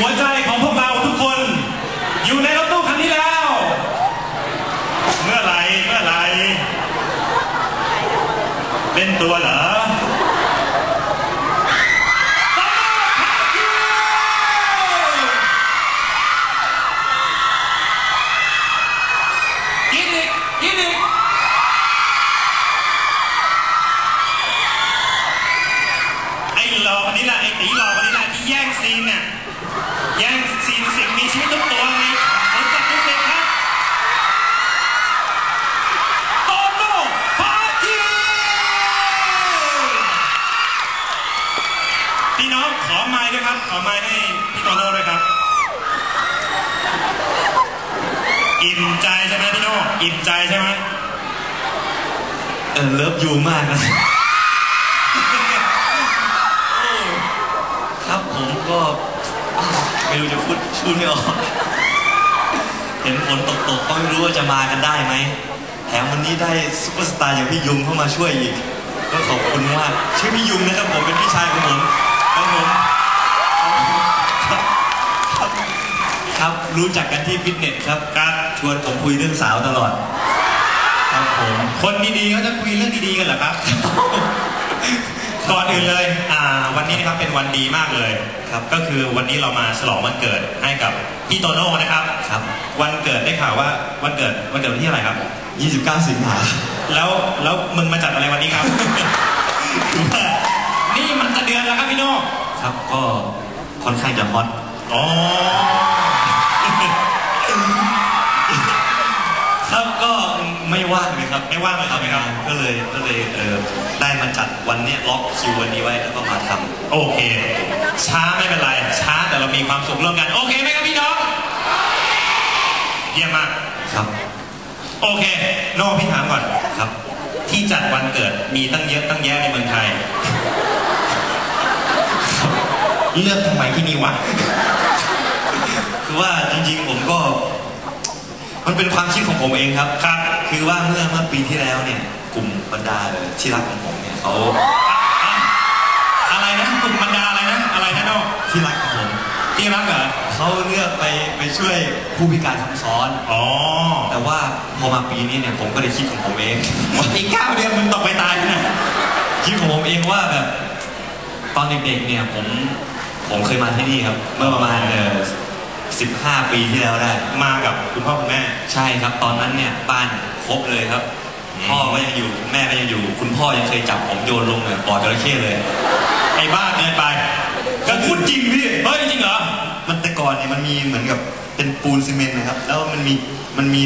หัวใจของพวกเราทุกคน อยู่ในรถตู้คันนี้แล้ว เมื่อไหร่เมื่อไหร่เป็นตัวเหรอ นนี้แหละไอ้ตีหลอกคนนี้แหละที่แย่งซีนเนี่ยแย่งซีนสิ่งมีชีวิตทุกตัวในผลจัดทุกเด็กครับโตโน่พาทีพี่น้องขอไม้ด้วยครับ ขอไม้ให้พี่โตโน่ด้วยครับ อิ่มใจใช่ไหมพี่โน่อิ่มใจใช่ไหมเออเลิฟยูมากนะ ครับผมก็ไม่รู้จะพูดพูดไม่ออกเห็นฝนตกๆก็ไม่รู้ว่าจะมากันได้ไหมแถมวันนี้ได้ซุปเปอร์สตาร์อย่างพี่ยุงเข้ามาช่วยอีก ก็ขอบคุณมากชื่อพี่ยุงนะครับผมเป็นพี่ชายของผมครับผมครับครับครับรู้จักกันที่ฟิตเนสครับการชวนผมคุยเรื่องสาวตลอด ครับผมคนดีๆเขาจะคุยเรื่องดีๆกันเหรอครับ ก่อนอื่นเลยอ่าวันนี้นะครับเป็นวันดีมากเลยครับก็คือวันนี้เรามาฉลองวันเกิดให้กับพี่โตโน่นะครับครับวันเกิดได้ข่าวว่าวันเกิดวันเกิดวันที่อะไรครับ 29 สิงหาแล้วแล้วมึงมาจัดอะไรวันนี้ครับคือว่านี่มันจะเดือนแล้วครับพี่โน่ครับก็ค่อนข้างจะฮอตอ๋อ ครับก็ไม่ว่างเลยครับไม่ว่างเลยครับทำงานก็เลยก็เลยเออได้มาจัดวันเนี้ยล็อกคิววันนี้ไว้แล้วก็มาทำโอเค ช้าไม่เป็นไร ช้าแต่เรามีความสุขร่วมกัน โอเคไหมครับพี่น้องเยี่ยมมากครับ โอเคโน่พี่ถามก่อนครับ ที่จัดวันเกิดมีตั้งเยอะตั้งแยะในเมืองไทยเลือกทำไมที่นี่วะคือว่าจริงๆผมก็ มันเป็นความคิดของผมเองครับครับ คือว่าเมื่อเมื่อปีที่แล้วเนี่ย กลุ่มบรรดาที่รักของผมเนี่ยเขาอะไรนะกลุ่มบรรดาอะไรนะอะไรนะโน่ที่รักของผมที่รักเหรอเขาเลือกไปไปช่วยผู้พิการทำซ้อนอ๋อแต่ว่าพอมาปีนี้เนี่ยผมก็เลยคิดของผมเองอีกเก้าเดือนมึงตกไปตายที่ไหนคิดของผมเองว่าแบบตอนเด็กๆเนี่ยผมผมเคยมาที่นี่ครับ เมื่อประมาณ เออสิบห้าปีที่แล้วได้ มากับคุณพ่อคุณแม่ ใช่ครับ ตอนนั้นเนี่ยบ้านครบเลยครับอืมพ่อก็ยังอยู่แม่ก็ยังอยู่ คุณพ่อยังเคยจับผมโยนลงเนี่ยบ่อจระเข้เลย ไอ้บ้าเกินไปก็พูดจริงพี่ เฮ้ยจริงเหรอ มันแต่ก่อนเนี่ยมันมีเหมือนกับเป็นปูนซีเมนต์นะครับ แล้วมันมีมันมี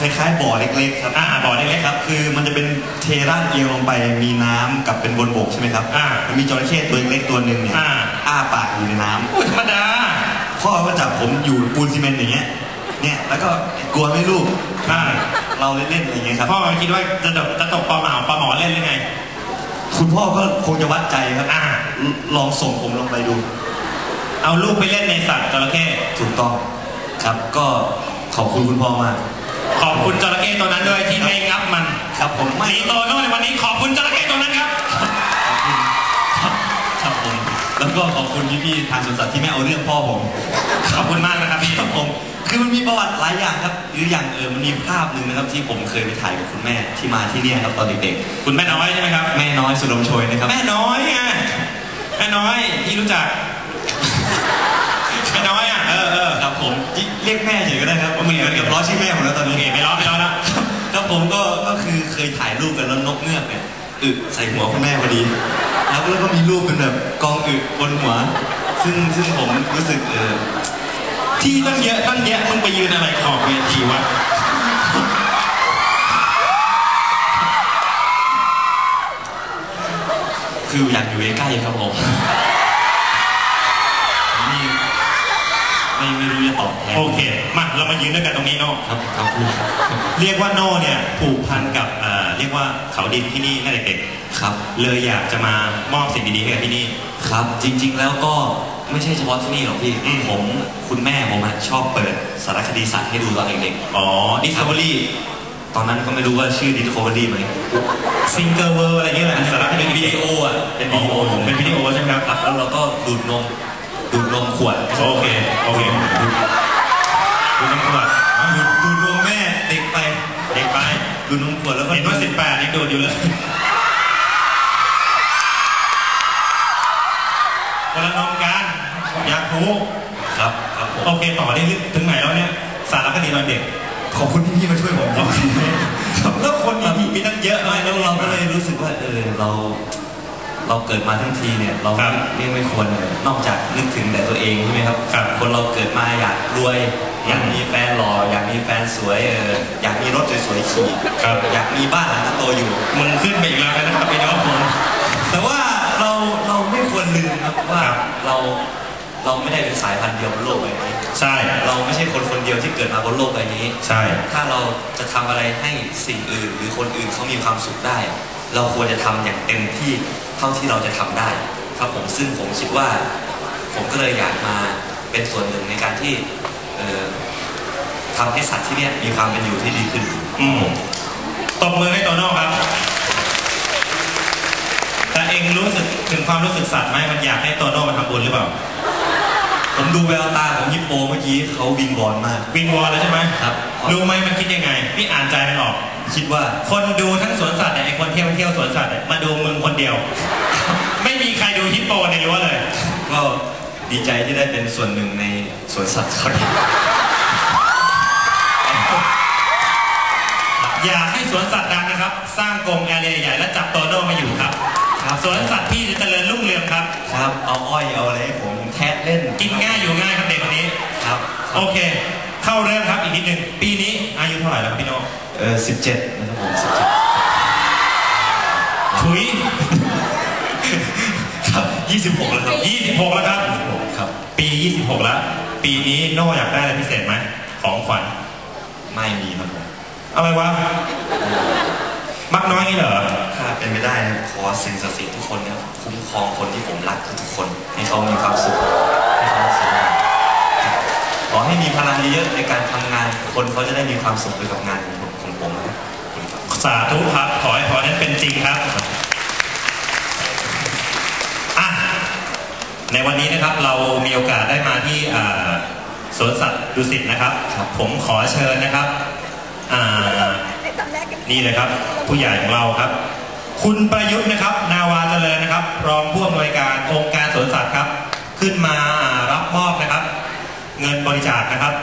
คล้ายๆบ่อเล็กๆครับอ่าบ่อเล็กๆครับ คือมันจะเป็นเทราดเอียงลงไปมีน้ำกับเป็นบนบกใช่ไหมครับอ่ามันมีจระเข้ตัวเล็กๆตัวหนึ่งเนี่ยอ่าอ้าปากอยู่ในน้ำพูดธรรมดา พ่อก็จับผมอยู่ปูนซีเมนต์อย่างเงี้ย เนี่ยแล้วก็กลัวไหม่ลูกอ่าเราเล่นๆอะไรอย่างเงี้ยครับ พ่อคิดว่าจะตกจะตกปลาหมาปลาหมอเล่นหรือไง คุณพ่อก็คงจะวัดใจครับอ่าลลองส่งผมลงไปดู เอาลูกไปเล่นในสัตว์จระเข้ถูกต้องครับก็ขอบคุณคุณพ่อมาก ขอบคุณจระเข้ตัวนั้นด้วยที่ไม่งับมัน ครับผมไม่สีโตโน่ในวันนี้ขอบคุณจระเข้ตัวนั้นครับ ก็ขอบคุณพี่ๆทางสวนสัตว์ที่ไม่เอาเรื่องพ่อผม ขอบคุณมากนะครับพี่ครับผม คือมันมีประวัติหลายอย่างครับหรืออย่างเออมันมีภาพหนึ่งนะครับที่ผมเคยไปถ่ายกับคุณแม่ที่มาที่เนี่ยครับตอนเด็กคุณแม่น้อยใช่ไหมครับๆแม่น้อยสุดมโชยนะครับ แม่น้อยไงแม่น้อยที่รู้จัก แม่น้อยอะเออเออครับผมเรียกแม่เฉยก็ได้ครับเหมือนกับล้อชื่อแม่ผมแล้วตอนโอนี้เคไม่ร้อนไม่ร้อนแล้วครับผมก็ก็คือเคยถ่ายรูปกันแล้วนกเงือกเนี่ย อึใส่หัวคุณแม่พอดีแล้วก็แล้วก็มีรูปเป็นแบบกองอึบนหัว ซึ่งซึ่งผมรู้สึกเออที่ตั้งเยอะตั้งแยะมึงไปยืนอะไรขอบเวทีวะคืออยากอยู่ใกล้ๆครับผมนี่ไม่ไม่รู้จะตอบแทนโอเค มาเรามายืนด้วยกันตรงนี้โน่ครับครับพี่ครับเรียกว่าโน่เนี่ยผูกพันกับเอ่อ เรียกว่าเขาดินที่นี่ตั้งแต่เด็กครับๆเลยอยากจะมามอบสิ่งดีๆให้กับที่นี่ครับ จริง ๆ แล้วก็ไม่ใช่เฉพาะที่นี่หรอกพี่อืมผมคุณแม่ผมอะชอบเปิดสารคดีสัตว์ให้ดูตอนเด็กอ๋อ Discovery ๆตอนนั้นก็ไม่รู้ว่าชื่อ Discovery ไหมซิงเกิลเวิร์อะไรเงี้ยแหละสารคดีเป็นวิวิดีดีโอโออะเป็นวิดีโอเป็นวิดีโอใช่ไหมครับครับแล้วเราก็ดูดนมดดูดนมขวดโอเคโอเคดูน้ำขวดดูดดูดนมแม่เด็กไป เด็กไป ดูดนมขวดแล้วก็เห็นว่าสิบแปดยังดูดอยู่เลยคนละนมกันอยากรู้ครับครับผมโอเคต่อได้ถึงไหนแล้วเนี่ยสารคดีตอนเด็กขอบคุณพี่ๆมาช่วยผมจริงแล้วคนมีมีตั้งเยอะไม่แล้วเราก็เลยรู้สึกว่าเออเราเราเกิดมาทั้งทีเนี่ยเราครับไม่ไม่ควรนอกจากนึกถึงแต่ตัวเองใช่ไหมครับครับคนเราเกิดมาอยากรวย อยากมีแฟนหล่ออยากมีแฟนสวยเอออยากมีรถสวยๆขี่ครับอยากมีบ้านหลังโตอยู่ มึงขึ้นไปอีกแล้วนะครับพี่น้องผมแต่ว่าเราเราไม่ควรลืมครับว่าครับเราเราไม่ได้เป็นสายพันธุ์เดียวบนโลกใบนี้ใช่ เราไม่ใช่คนคนเดียวที่เกิดมาบนโลกใบนี้ ใช่ ถ้าเราจะทำอะไรให้สิ่งอื่น หรือคนอื่นเขามีความสุขได้ เราควรจะทำอย่างเต็มที่เท่าที่เราจะทำได้ ครับผมซึ่งผมคิดว่า ผมก็เลยอยากมาเป็นส่วนหนึ่งในการที่เอ่อ ทำให้สัตว์ที่เนี่ยมีความเป็นอยู่ที่ดีขึ้น อืมตบมือให้โตโน่ครับ แต่เองรู้สึกถึงความรู้สึกสัตว์ไหมมันอยากให้โตโน่มาทำบุญหรือเปล่า ผมดูแววตาของฮิปโปเมื่อกี้เขาวิงบอลมาก วิงวอนแล้วใช่ไหมครับ รู้ไหมมันคิดยังไง พี่อ่านใจมันออก คิดว่า คนดูทั้งสวนสัตว์เนี่ยไอ้คนเที่ยวเที่ยวสวนสัตว์เนี่ยมาดูมึงคนเดียว ไม่มีใครดูฮิปโปในรั้วเลย ก็ ดีใจที่ได้เป็นส่วนหนึ่งในสวนสัตว์ครับอยากให้สวนสัตว์ดังนะครับ สร้างกรงแอเรียใหญ่และจับโตโน่มาอยู่ครับครับสวนสัตว์พี่จะเจริญรุ่งเรืองครับครับ เอาอ้อยเอาอะไรให้ผมแทะเล่น กินง่ายอยู่ง่ายครับเด็กคนนี้ครับ โอเค เข้าเรื่องครับอีกนิดหนึ่งปีนี้อายุเท่าไหร่แล้วครับพี่โน่เออสิบเจ็ดนะครับผมสิบเจ็ดถุย ครับยี่สิบหกแล้วครับ26แล้วครับครับ ปี 26 แล้ว ปีนี้โน่อยากได้อะไรพิเศษไหมของขวัญไม่มีครับผมอะไรวะมักน้อยนี่เหรอถ้าเป็นไม่ได้นะขอสิ่งศักดิ์สิทธิ์ทุกคนนะครับคุ้มครองคนที่ผมรักทุกๆคน ให้เขามีความสุขให้เขาสบายขอให้มีพลังเยอะๆในการทำงานคนเขาจะได้มีความสุขไปกับงานของผมของผมนะครับขอบคุณครับสาธุครับขอให้พรนั้นเป็นจริงครับอะใน วันนี้นะครับเรามีโอกาสได้มาที่อ่าสวนสัตว์ดุสิตนะครับ ผมขอเชิญนะครับอ่านี่เลยครับ ผู้ใหญ่ของเราครับ คุณประยุทธ์นะครับ นาวาเจริญนะครับ รองผู้อำนวยการองค์การสวนสัตว์ครับ ขึ้นมารับมอบนะครับ เงินบริจาคนะครับ